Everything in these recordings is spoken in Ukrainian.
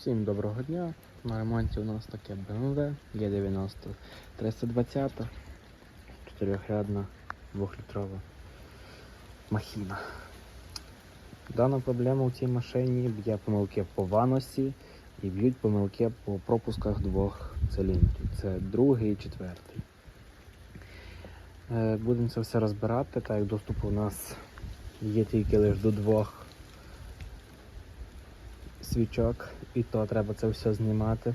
Всім доброго дня. На ремонті у нас таке BMW G90 320 4-рядна 2-літрова махіна. Дана проблема у цій машині б'є помилки по ваносі і б'ють помилки по пропусках двох циліндрів. Це другий і четвертий. Е, Будемо це все розбирати, так як доступ у нас є тільки лише до двох свічок, і то треба це все знімати.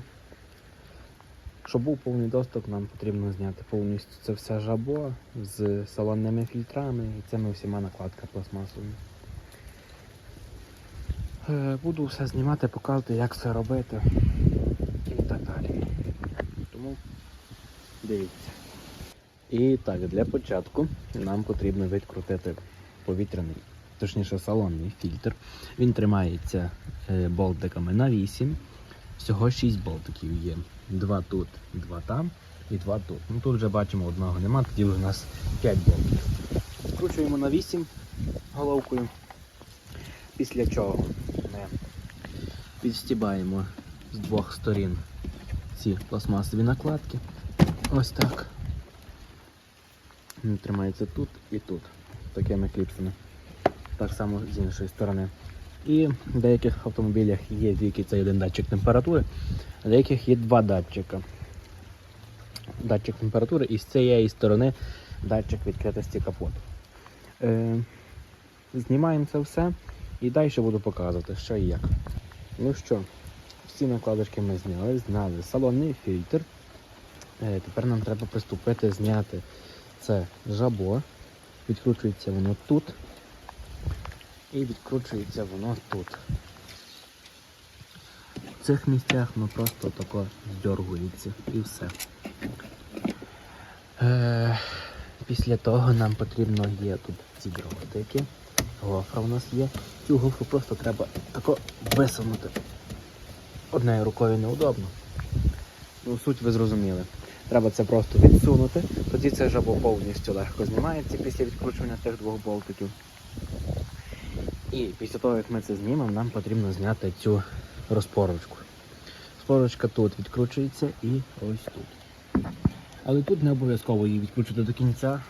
Щоб був повний доступ, нам потрібно зняти повністю це все жабо з салонними фільтрами і цими всіма накладками пластмасовими. Е, Буду все знімати, показувати, як це робити і так далі. Тому дивіться. І так, для початку нам потрібно відкрутити повітряний, точніше салонний фільтр. Він тримається е, болтиками на 8. Всього 6 болтиків є. Два тут, два там і два тут. Ну тут вже бачимо одного нема, тоді вже у нас 5 болтиків. Скручуємо на 8 головкою. Після чого ми підстібаємо з двох сторін ці пластмасові накладки. Ось так. Він тримається тут і тут. Такими кліпсами. Так само з іншої сторони. І в деяких автомобілях є тільки цей один датчик температури, а в деяких є два датчика. Датчик температури і з цієї сторони датчик відкритості капоту. Е, знімаємо це все і далі буду показувати, що і як. Ну що, всі накладочки ми зняли, зняли салонний фільтр. Е, тепер нам треба приступити зняти це жабо. Відкручується воно тут і відкручується воно тут. В цих місцях воно просто тако здергується і все. Е, після того нам потрібно є тут ці дротики. Гофра у нас є. Цю гофру просто треба тако висунути. Одною рукою неудобно. Ну, суть ви зрозуміли. Треба це просто відсунути, тоді це жабо повністю легко знімається після відкручування цих двох болтиків. І після того, як ми це знімемо, нам потрібно зняти цю розпорочку. Розпорочка тут відкручується і ось тут. Але тут не обов'язково її відкручувати до кінця,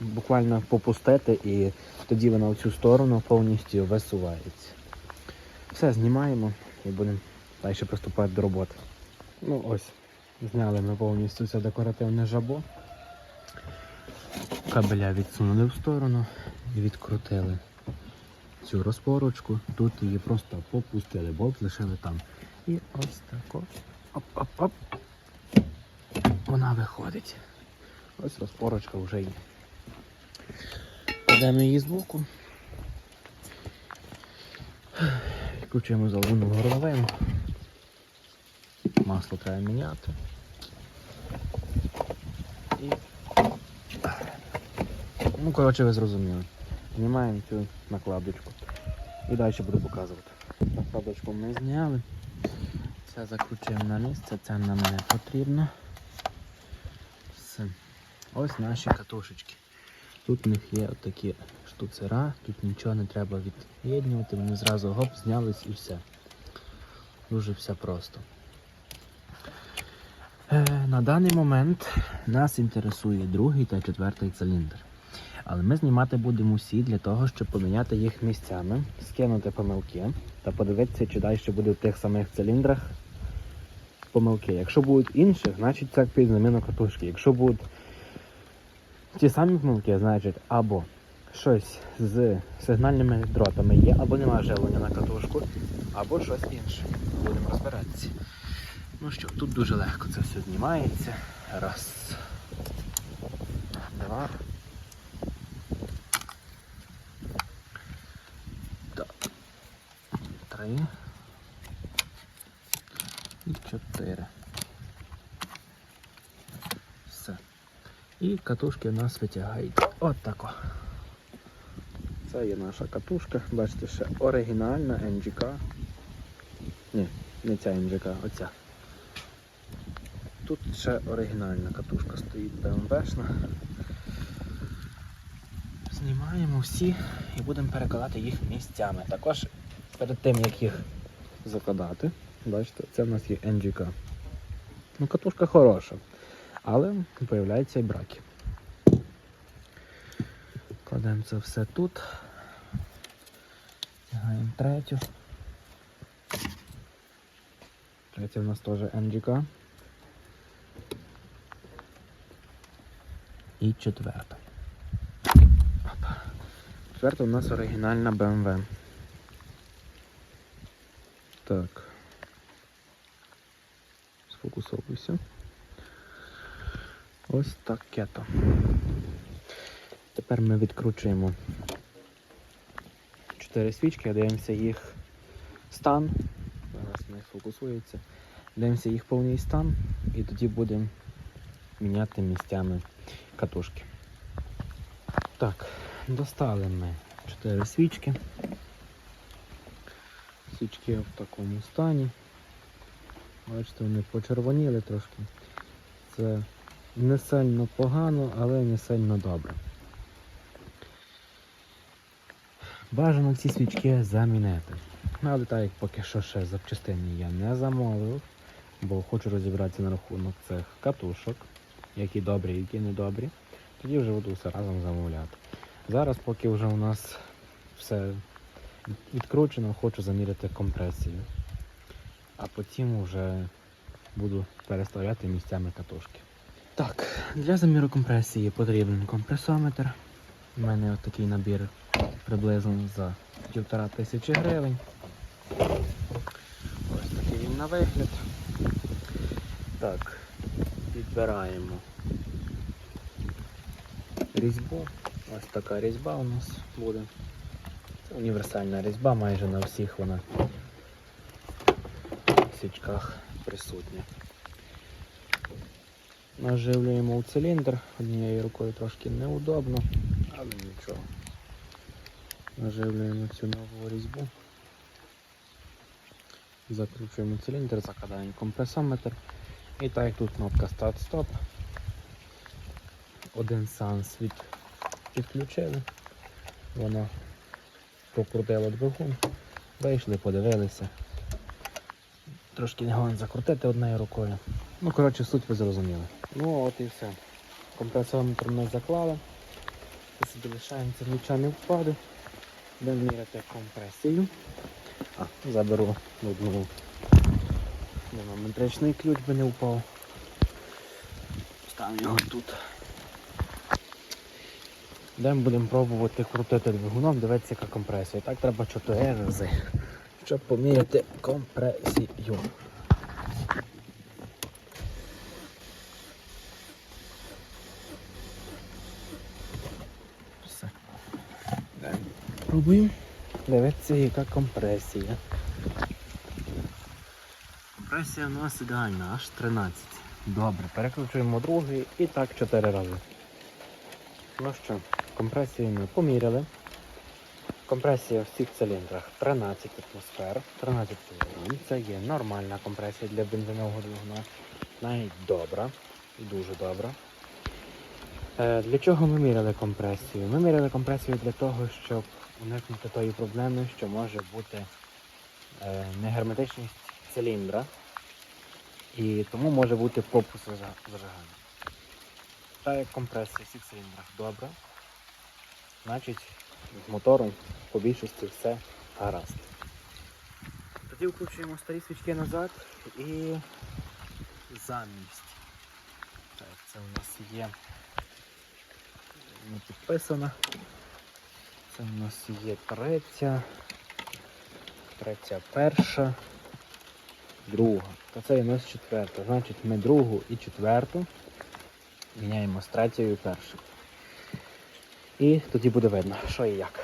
буквально попустити і тоді вона в цю сторону повністю висувається. Все знімаємо і будемо далі приступати до роботи. Ну ось, зняли ми повністю це декоративне жабо. Кабеля відсунули в сторону і відкрутили цю розпорочку. Тут її просто попустили, болт лишили там. І ось тако. Оп-оп-оп. Вона виходить. Ось розпорочка вже є. Кладемо її збоку. Відкручуємо залону горловину. Масло треба міняти. І... Ну, коротше, ви зрозуміли. Знімаємо цю накладочку. І далі буду показувати. Накладочку ми зняли. Це закручуємо на місце, це нам не потрібно. Все. Ось наші катушечки. Тут у них є такі штуцера, тут нічого не треба від'єднувати, вони зразу гоп, знялись і все. Дуже все просто. Е, на даний момент нас інтересує другий та четвертий циліндр. Але ми знімати будемо всі для того, щоб поміняти їх місцями, скинути помилки та подивитися, чи далі буде в тих самих циліндрах помилки. Якщо будуть інші, значить це заміну катушки. Якщо будуть ті самі помилки, значить або щось з сигнальними дротами є, або немає живлення на катушку, або щось інше. Будемо розбиратися. Ну що, тут дуже легко це все знімається. Раз. Два. Три. І чотири. Все. І катушки у нас витягають от тако. Це є наша катушка. Бачите, ще оригінальна NGK. Ні, не ця NGK, оця. Тут ще оригінальна катушка стоїть БМВшна. Знімаємо всі і будемо перекладати їх місцями. Також перед тим як їх закладати, Бачите, це в нас є NGK. Ну, катушка хороша, але появляються і браки. Кладемо це все тут. Тягаємо третю. Третя в нас теж NGK. І четверта. Четверта у нас оригінальна BMW. Так. Сфокусовуйся. Ось таке то. Тепер ми відкручуємо чотири свічки, дивимося їх стан. Зараз не фокусується. Дивимося їх повний стан і тоді будемо міняти місцями катушки. Так, достали ми 4 свічки. Свічки в такому стані. Бачите, вони почервоніли трошки. Це не сильно погано, але не сильно добре. Бажано ці свічки замінити. Ну, Але так як поки що ще запчастини я не замовив, бо хочу розібратися на рахунок цих катушок, які добрі, які не добрі. Тоді вже буду все разом замовляти. Зараз, поки вже у нас все відкручено, хочу заміряти компресію. А потім вже буду переставляти місцями катушки. Так, для заміру компресії потрібен компресометр. У мене от такий набір приблизно за півтора тисячі гривень. Ось такий він на вигляд. Так, підбираємо різьбу. Ось така різьба у нас буде. Універсальна різьба, майже на всіх вона в свічках присутня. Наживлюємо у циліндр, однією рукою трошки неудобно, але нічого. Наживлюємо цю нову різьбу. Закручуємо циліндр, закладаємо компресометр. І так тут кнопка старт-стоп. Один санс від... підключили. Воно прокрутило двигун. Вийшли, подивилися. Трошки не головне закрутити однією рукою. Ну, коротше, суть ви зрозуміли. Ну от і все. Компресометр ми заклали. Це собі лишається, нічого не впаде. Будемо міряти компресію. А, заберу одну динамометричний ключ би не впав. Ставимо його тут. Демо будемо пробувати крутити двигуном, дивитися, яка компресія. Так треба 4 рази, щоб поміряти компресію. Все. Пробуємо дивитися, яка компресія. Компресія у нас ідеальна, аж 13. Добре, переключуємо другий і так 4 рази. Ну що, компресію ми поміряли. Компресія в всіх циліндрах 13 атмосфер, 13 кг. Це є нормальна компресія для бензинового двигуна. Навіть добра дуже добра. Е, Для чого ми міряли компресію? Ми міряли компресію для того, щоб уникнути тої проблеми, що може бути е, негерметичність циліндра. І тому може бути попус зажигання. Та як компресія в всіх циліндрах добра, значить з мотором по більшості все гаразд. Тоді вкручуємо старі свічки назад і замість. Це у нас є не підписана. Це у нас є третя, третя перша, друга. Та це у нас четверта. Значить ми другу і четверту міняємо з третьою першою. І тоді буде видно, що і як.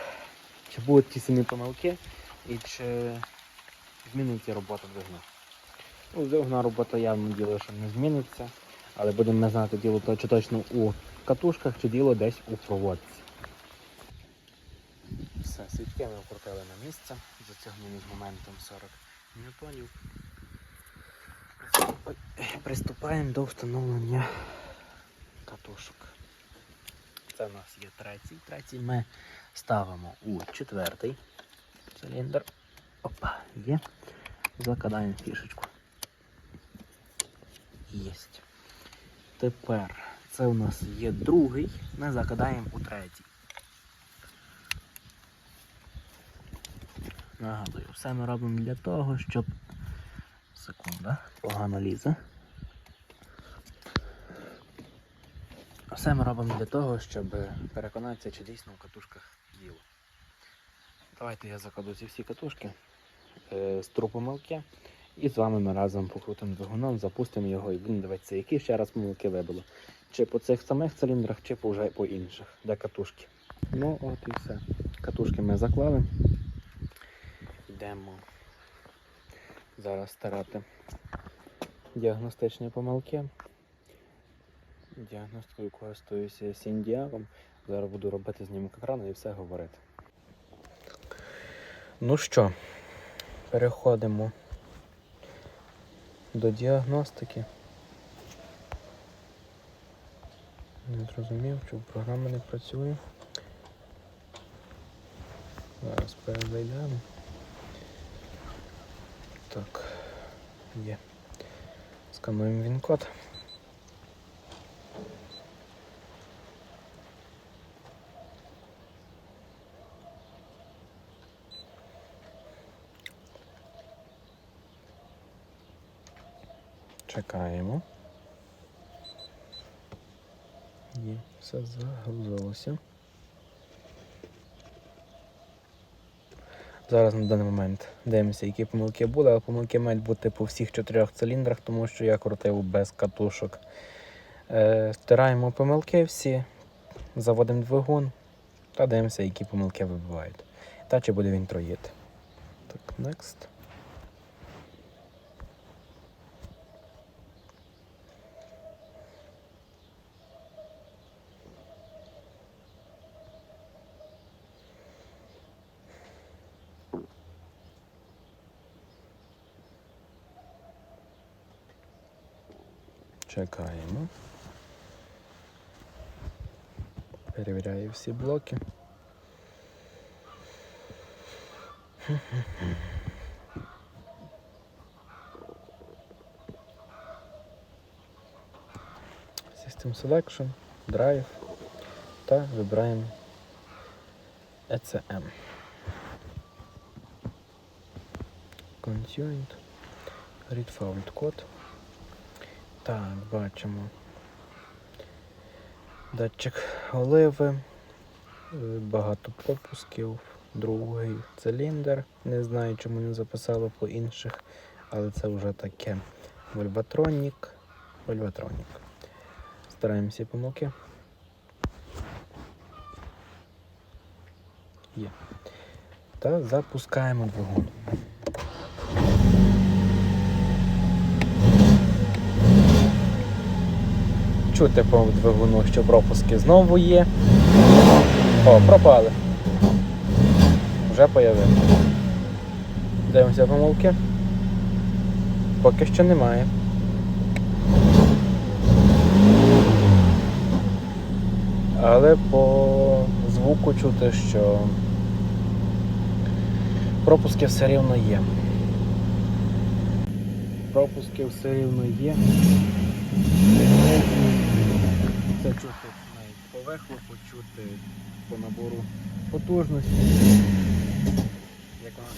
Чи будуть ті самі помилки і чи зміниться робота двигуна. Ну, двигуна робота явно діло, що не зміниться, але будемо ми знати діло чи точно у катушках, чи діло десь у проводці. Все, свічки ми вкрутили на місце, затягнули з моментом 40 ньютонів. Приступаємо до встановлення катушок. Це у нас є третій. Третій ми ставимо у четвертий циліндр. Опа, є. Закидаємо фішечку. Єсть. Тепер це у нас є другий, ми закидаємо у третій. Нагадую, все ми робимо для того, щоб. Секунда, погано лізе. Все ми робимо для того, щоб переконатися, чи дійсно в катушках діло. Давайте я закладу ці всі катушки е, з тру помилки. І з вами ми разом покрутимо двигуном, запустимо його і будемо дивитися, які ще раз помилки вибило. Чи по цих самих циліндрах, чи по вже по інших, де катушки. Ну от і все. Катушки ми заклали. Йдемо зараз старати діагностичні помилки. Діагностикою користуюся Сіндіагом. Зараз буду робити знімок екрану і все говорити. Ну що, переходимо до діагностики. Не зрозумів, що програма не працює. Зараз перезайдемо. Так, є. Скануємо він код. Чекаємо. Є, все загрузилося. Зараз на даний момент дивимося, які помилки були, але помилки мають бути по всіх чотирьох циліндрах, тому що я крутив без катушок. Е, стираємо помилки всі, заводимо двигун та дивимося, які помилки вибивають. Та чи буде він троїти. Так, next. Чекаємо. Перевіряю всі блоки. System Selection, Drive та вибираємо ECM. Contuned, Read Fault Code. Так, бачимо. Датчик оливи, багато пропусків, другий циліндр. Не знаю, чому не записало по інших, але це вже таке. Вольватронік. Вольватронік. Стараємося помилки. Є. Та запускаємо двигун. Чути по двигуну, що пропуски знову є. О, пропали. Вже появилися. Дивимося помилки. Поки що немає. Але по звуку чути, що пропуски все рівно є. Пропуски все рівно є. Це чути навіть по вихлопу, чути по набору потужності. Як вона,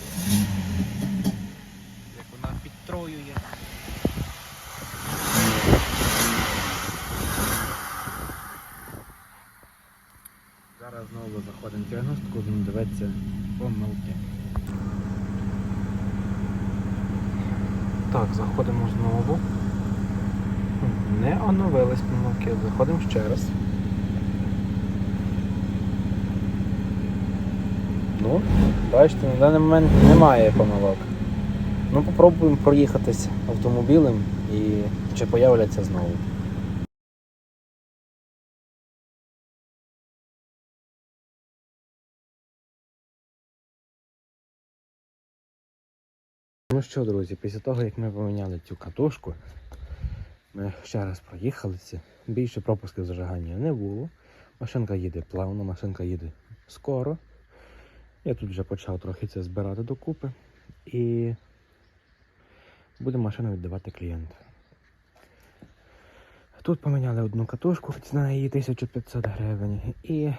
як вона підтроює. Зараз знову заходимо в діагностику, будемо дивитися помилки. Так, заходимо знову. Не оновились помилки, заходимо ще раз. Ну, бачите, на даний момент немає помилок. Ну, попробуємо проїхатись автомобілем і чи появляться знову. Ну що, друзі, після того як ми поміняли цю катушку, ми ще раз проїхалися. Більше пропусків зажигання не було. Машинка їде плавно, машинка їде скоро. Я тут вже почав трохи це збирати докупи. І Будемо машину віддавати клієнту. Тут поміняли одну катушку, ціна її 1500 гривень. І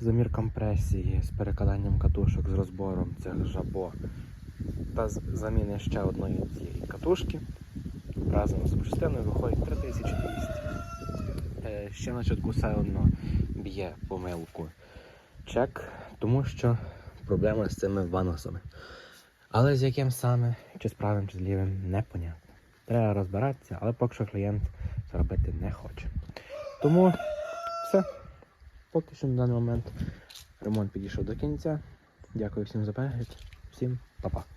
замір компресії з перекладанням катушок з розбором цих жабо. Та заміни ще одної цієї катушки. Разом з запчастиною виходить 3200. Е, Ще на чатку все одно б'є помилку чек, тому що проблема з цими ваносами. Але з яким саме, чи з правим, чи з лівим, непонятно. Треба розбиратися, але поки що клієнт це робити не хоче. Тому все. Поки що на даний момент ремонт підійшов до кінця. Дякую всім за перегляд. Всім па-па.